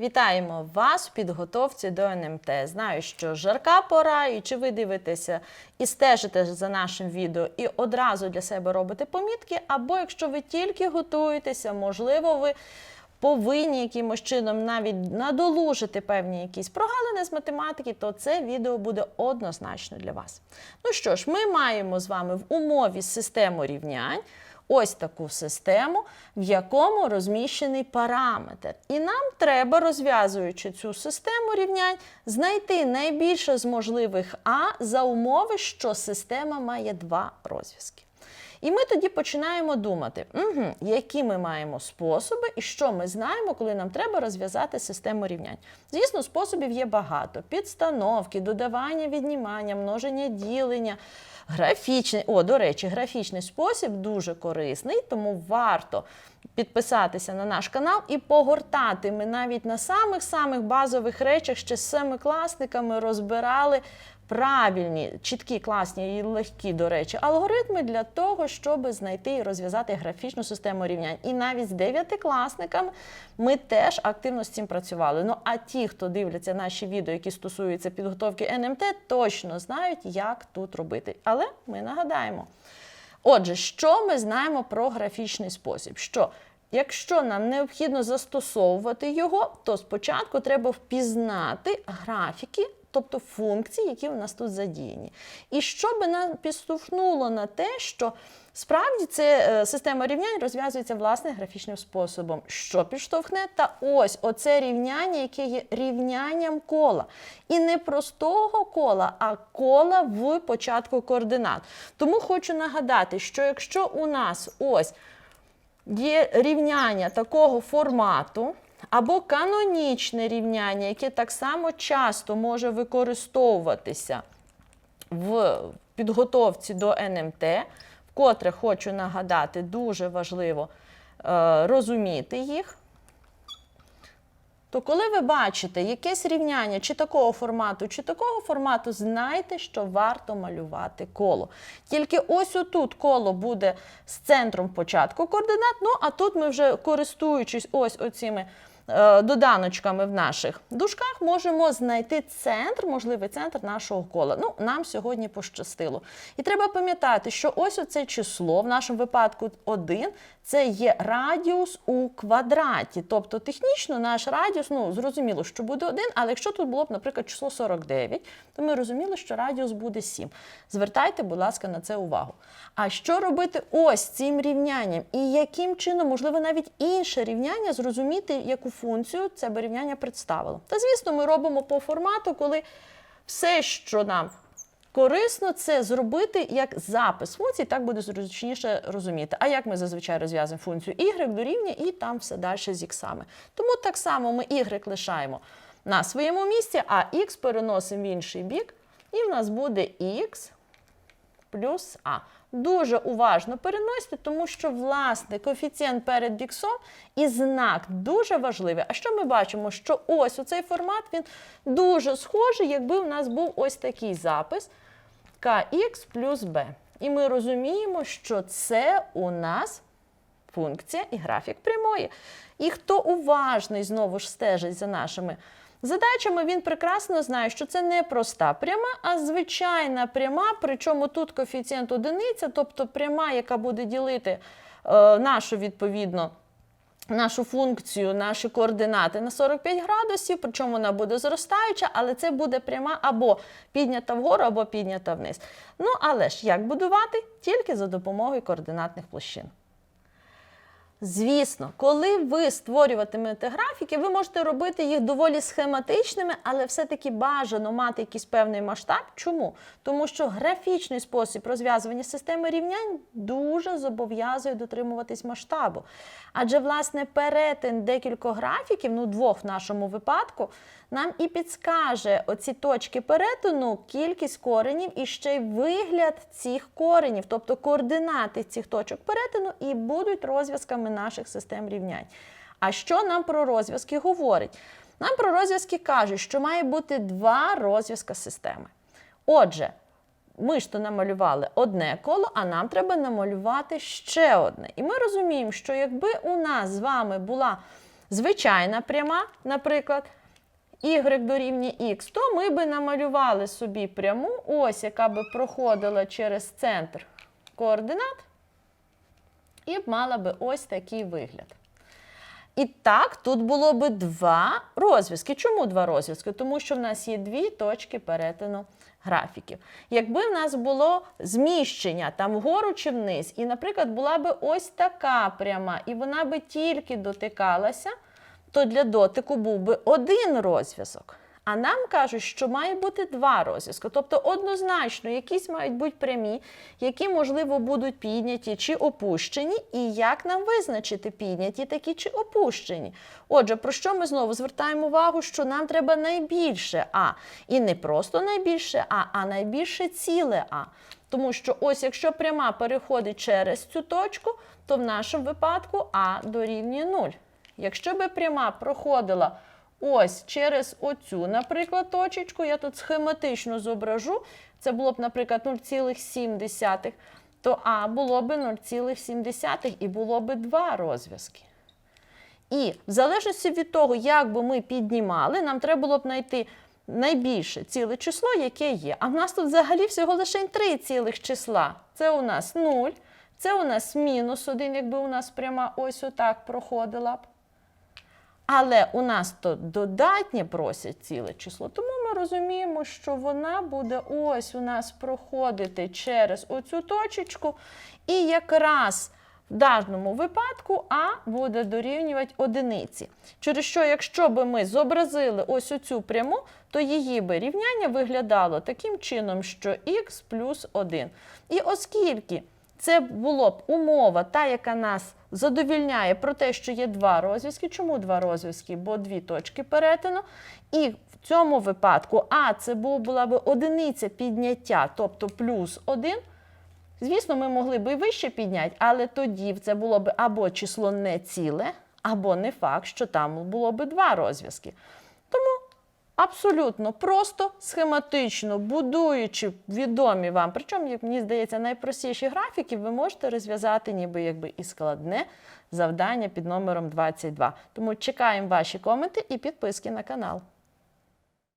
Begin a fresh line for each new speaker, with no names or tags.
Вітаємо вас в підготовці до НМТ. Знаю, що жарка пора, і чи ви дивитеся і стежите за нашим відео, і одразу для себе робите помітки, або якщо ви тільки готуєтеся, можливо, ви повинні якимось чином навіть надолужити певні якісь прогалини з математики, то це відео буде однозначно для вас. Ну що ж, ми маємо з вами в умові систему рівнянь ось таку систему, в якому розміщений параметр. І нам треба, розв'язуючи цю систему рівнянь, знайти найбільше з можливих А за умови, що система має два розв'язки. І ми тоді починаємо думати, угу, які ми маємо способи і що ми знаємо, коли нам треба розв'язати систему рівнянь. Звісно, способів є багато: підстановки, додавання, віднімання, множення, ділення. Графічний, о, до речі, графічний спосіб дуже корисний, тому варто підписатися на наш канал і погортати. Ми навіть на самих-самих базових речах ще з семикласниками розбирали правильні, чіткі, класні і легкі, до речі, алгоритми для того, щоб знайти і розв'язати графічну систему рівнянь. І навіть з дев'ятикласниками ми теж активно з цим працювали. Ну а ті, хто дивляться наші відео, які стосуються підготовки НМТ, точно знають, як тут робити. Але ми нагадаємо. Отже, що ми знаємо про графічний спосіб? Що Якщо нам необхідно застосовувати його, то спочатку треба впізнати графіки, тобто функції, які у нас тут задіяні. І що би нам підштовхнуло на те, що справді це е, система рівнянь розв'язується власне графічним способом. Що підштовхне? Та ось оце рівняння, яке є рівнянням кола. І не простого кола, а кола в початку координат. Тому хочу нагадати, що якщо у нас ось є рівняння такого формату, або канонічне рівняння, яке так само часто може використовуватися в підготовці до НМТ, вкотре хочу нагадати, дуже важливо е, розуміти їх. То коли ви бачите якесь рівняння чи такого формату, чи такого формату, знайте, що варто малювати коло. Тільки ось отут коло буде з центром початку координат, ну а тут ми вже користуючись ось оціми доданочками в наших дужках, можемо знайти центр, можливий центр нашого кола. Ну, нам сьогодні пощастило. І треба пам'ятати, що ось оце число, в нашому випадку 1, це є радіус у квадраті. Тобто технічно наш радіус, ну зрозуміло, що буде 1, але якщо тут було б, наприклад, число 49, то ми розуміли, що радіус буде 7. Звертайте, будь ласка, на це увагу. А що робити ось цим рівнянням? І яким чином, можливо, навіть інше рівняння зрозуміти, яку функцію це би представило? Та звісно, ми робимо по формату, коли все, що нам Корисно це зробити як запис функцій, так буде зручніше розуміти. А як ми зазвичай розв'язуємо функцію y дорівнює і там все далі з іксами. Тому так само ми y лишаємо на своєму місці, а x переносимо в інший бік, і в нас буде x плюс а. Дуже уважно переносите, тому що, власне, коефіцієнт перед біксом і знак дуже важливий. А що ми бачимо? Що ось оцей формат він дуже схожий, якби у нас був ось такий запис kx плюс b. І ми розуміємо, що це у нас функція і графік прямої. І хто уважний знову ж стежить за нашими задачами, він прекрасно знає, що це не проста пряма, а звичайна пряма, причому тут коефіцієнт одиниця, тобто пряма, яка буде ділити е, нашу відповідно. Нашу функцію, наші координати на 45 градусів, причому вона буде зростаюча, але це буде пряма або піднята вгору, або піднята вниз. Ну, але ж як будувати? Тільки за допомогою координатних площин. Звісно, коли ви створюватимете графіки, ви можете робити їх доволі схематичними, але все-таки бажано мати якийсь певний масштаб. Чому? Тому що графічний спосіб розв'язування системи рівнянь дуже зобов'язує дотримуватись масштабу. Адже, власне, перетин декількох графіків, ну двох в нашому випадку, нам і підскаже оці точки перетину, кількість коренів і ще й вигляд цих коренів, тобто координати цих точок перетину, і будуть розв'язками наших систем рівнянь. А що нам про розв'язки говорить? Нам про розв'язки кажуть, що має бути два розв'язка системи. Отже, ми ж то намалювали одне коло, а нам треба намалювати ще одне. І ми розуміємо, що якби у нас з вами була звичайна пряма, наприклад, y дорівнює x, то ми би намалювали собі пряму ось, яка би проходила через центр координат, і мала би ось такий вигляд. І так, тут було би два розв'язки. Чому два розв'язки? Тому що в нас є дві точки перетину графіків. Якби в нас було зміщення там вгору чи вниз, і, наприклад, була би ось така пряма, і вона би тільки дотикалася, то для дотику був би один розв'язок. А нам кажуть, що має бути два розв'язки. Тобто однозначно, якісь мають бути прямі, які, можливо, будуть підняті чи опущені, і як нам визначити, підняті такі чи опущені. Отже, про що ми знову звертаємо увагу, що нам треба найбільше А. І не просто найбільше А, а найбільше ціле А. Тому що ось якщо пряма переходить через цю точку, то в нашому випадку А дорівнює 0. Якщо би пряма проходила ось через оцю, наприклад, точечку, я тут схематично зображу, це було б, наприклад, 0,7, то А було б 0,7 і було б два розв'язки. І в залежності від того, як би ми піднімали, нам треба було б знайти найбільше ціле число, яке є. А в нас тут взагалі всього лише три цілих числа. Це у нас 0, це у нас мінус 1, якби у нас пряма ось отак проходила б. Але у нас то додатнє просять ціле число, тому ми розуміємо, що вона буде ось у нас проходити через оцю точечку. І якраз в даному випадку А буде дорівнювати одиниці. Через що, якщо би ми зобразили ось оцю пряму, то її би рівняння виглядало таким чином, що х плюс 1. І оскільки це була б умова, та, яка нас задовільняє про те, що є два розв'язки. Чому два розв'язки? Бо дві точки перетину. І в цьому випадку А це була б одиниця підняття, тобто плюс 1. Звісно, ми могли б і вище підняти, але тоді це було б або число не ціле, або не факт, що там було б два розв'язки. Абсолютно просто, схематично, будуючи відомі вам, причому, як мені здається, найпростіші графіки, ви можете розв'язати ніби якби і складне завдання під номером 22. Тому чекаємо ваші коменти і підписки на канал.